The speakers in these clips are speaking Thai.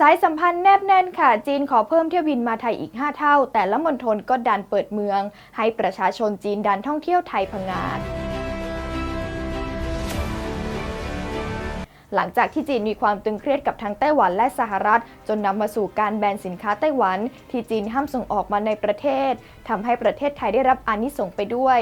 สายสัมพันธ์แนบแน่นค่ะ จีนขอเพิ่มเที่ยวบินมาไทยอีก 5 เท่า แต่ละมณฑลก็ดันเปิดเมือง ให้ประชาชนจีนดันท่องเที่ยวไทยพังงาดหลังจากที่จีนมีความตึงเครียดกับทั้งไต้หวันและสหรัฐ จนนำมาสู่การแบนสินค้าไต้หวัน ที่จีนห้ามส่งออกมาในประเทศทำให้ประเทศไทยได้รับอานิสงส์ไปด้วย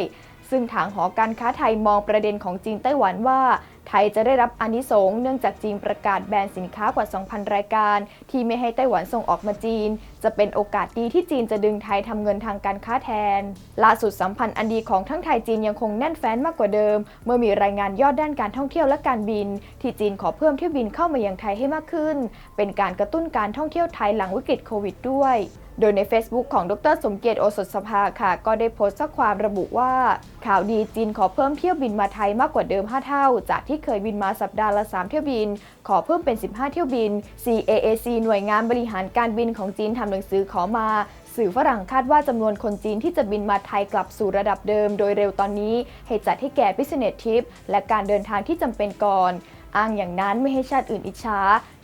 ซึ่งทางหอการค้าไทยมองประเด็นของจีนไต้หวันว่า ไทยจะได้รับอนิสงส์เนื่องจากจีนประกาศแบนสินค้ากว่า 2,000 รายการ ที่ไม่ให้ไต้หวันส่งออกมาจีน จะเป็นโอกาสดีที่จีนจะดึงไทยทำเงินทางการค้าแทน ล่าสุดสัมพันธ์อันดีของทั้งไทยจีนยังคงแน่นแฟ้นมากกว่าเดิม เมื่อมีรายงานยอดด้านการท่องเที่ยวและการบิน ที่จีนขอเพิ่มเที่ยวบินเข้ามายังไทยให้มากขึ้น เป็นการกระตุ้นการท่องเที่ยวไทยหลังวิกฤตโควิดด้วย โดยใน Facebook ของดรสมเกียรติโอสถสภาค่ะ ก็ได้โพสต์ข้อความระบุว่า ข่าวดีจีนขอเพิ่มเที่ยวบินมาไทยมากกว่าเดิม 5 เท่า จากที่เคยบินมาสัปดาห์ละ 3 เที่ยวบิน ขอเพิ่มเป็น 15 เที่ยวบิน CAAC หน่วยงานบริหารการบินของจีนทำหนังสือขอมาสื่อฝรั่งคาดว่าจำนวนคนจีนที่จะบินมาไทยกลับสู่ระดับเดิม โดยเร็วตอนนี้ให้จัดให้แก่ Business Trip และการเดินทางที่จำเป็นก่อน อ้างอย่างนั้นไม่ให้ชาติอื่นอิจฉา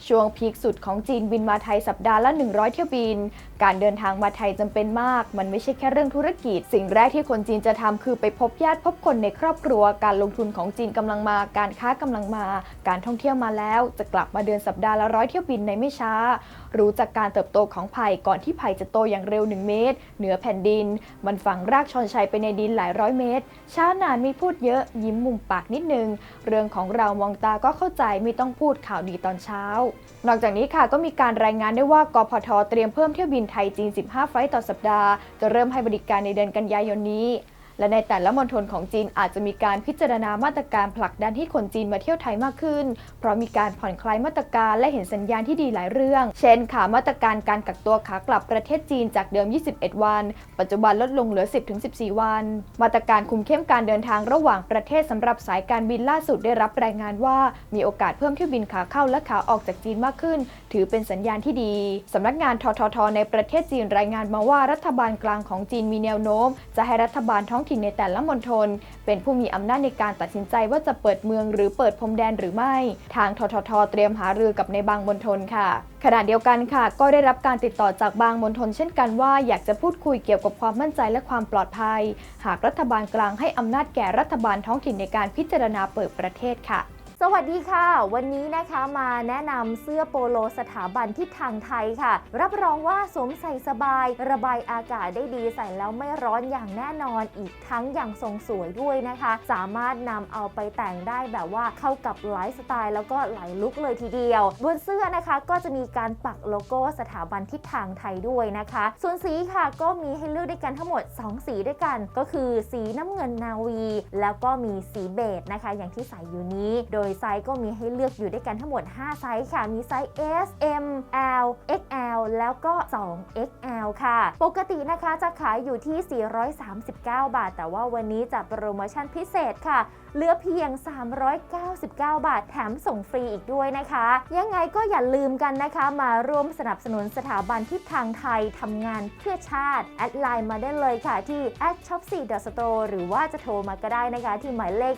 ช่วงพีคสุดของจีนบินมาไทยสัปดาห์ละ 100 เที่ยวบิน การเดินทางมาไทยจำเป็นมาก มันไม่ใช่แค่เรื่องธุรกิจ สิ่งแรกที่คนจีนจะทำคือไปพบญาติพบคนในครอบครัว การลงทุนของจีนกำลังมา การค้ากำลังมา การท่องเที่ยวมาแล้ว จะกลับมาเดินสัปดาห์ละร้อยเที่ยวบินในไม่ช้า รู้จากการเติบโตของไผ่ก่อนที่ไผ่จะโตอย่างเร็ว 1 เมตร เหนือแผ่นดิน มันฝังรากชอนชัยไปในดินหลายร้อยเมตร ช้านานไม่พูดเยอะ ยิ้มมุมปากนิดนึง เรื่องของเรามองตาก็เข้าใจไม่ต้องพูดข่าวดีตอนเช้า นอกจากนี้ค่ะก็มีการรายงานได้วยว่ากพทเตรียมเพิ่มเที่ยวบินไทยจีน 15 ไฟล์ต่อสัปดาห์ จะเริ่มให้บริการในเดือนกันยายนนี้ และในแต่ละมณฑลของจีนอาจจะมีการพิจารณามาตรการผลักดันให้คนจีนมาเที่ยวไทยมากขึ้น เพราะมีการผ่อนคลายมาตรการและเห็นสัญญาณที่ดีหลายเรื่อง เช่นค่ะมาตรการการกักตัวขากลับประเทศจีนจากเดิม 21 วัน ปัจจุบันลดลงเหลือ 10-14 วัน มาตรการคุมเข้มการเดินทางระหว่างประเทศสำหรับสายการบินล่าสุดได้รับรายงานว่า มีโอกาสเพิ่มเที่ยวบินขาเข้าและขาออกจากจีนมากขึ้น ถือเป็นสัญญาณที่ดีสำนักงานทททในประเทศจีนรายงานมาว่ารัฐบาลกลางของจีนมีแนวโน้ม จะให้รัฐบาลท้องถิ่นในแต่ละมณฑลเป็นผู้มีอำนาจในการตัดสินใจว่าจะเปิดเมืองหรือเปิดพรมแดนหรือไม่ ทางทททเตรียมหารือกับในบางมณฑลค่ะ ขณะเดียวกันค่ะ ก็ได้รับการติดต่อจากบางมณฑลเช่นกันว่าอยากจะพูดคุยเกี่ยวกับความมั่นใจและความปลอดภัย หากรัฐบาลกลางให้อำนาจแก่รัฐบาลท้องถิ่นในการพิจารณาเปิดประเทศค่ะ สวัสดีค่ะ วันนี้นะคะมาแนะนำเสื้อโปโลสถาบันทิศทางไทยค่ะ รับรองว่าสวมใส่สบาย ระบายอากาศได้ดีใส่แล้วไม่ร้อนอย่างแน่นอนอีกทั้งอย่างทรงสวยด้วยนะคะ สามารถนำเอาไปแต่งได้แบบว่าเข้ากับไลฟ์สไตล์แล้วก็หลายลุคเลยทีเดียว บนเสื้อนะคะก็จะมีการปักโลโก้สถาบันทิศทางไทยด้วยนะคะ ส่วนสีค่ะก็มีให้เลือกด้วยกันทั้งหมด 2 สีด้วยกัน ก็คือสีน้ำเงินนาวี แล้วก็มีสีเบจนะคะ อย่างที่ใส่อยู่นี้โดยไซส์ก็มีให้เลือกอยู่ด้วยกันทั้งหมด 5 ไซส์ค่ะ มีไซส์ S M L XL แล้วก็ 2XL ค่ะ ปกตินะคะจะขายอยู่ที่ 439 บาท แต่ว่าวันนี้จัดโปรโมชั่นพิเศษค่ะเหลือเพียง 399 บาท แถมส่งฟรีอีกด้วยนะคะ ยังไงก็อย่าลืมกันนะคะ มาร่วมสนับสนุนสถาบันทิศทางไทยทำงานเพื่อชาติ แอดไลน์มาได้เลยค่ะที่ at shop4.store หรือว่าจะโทรมาก็ได้นะคะ ที่หมายเลข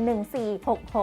0211466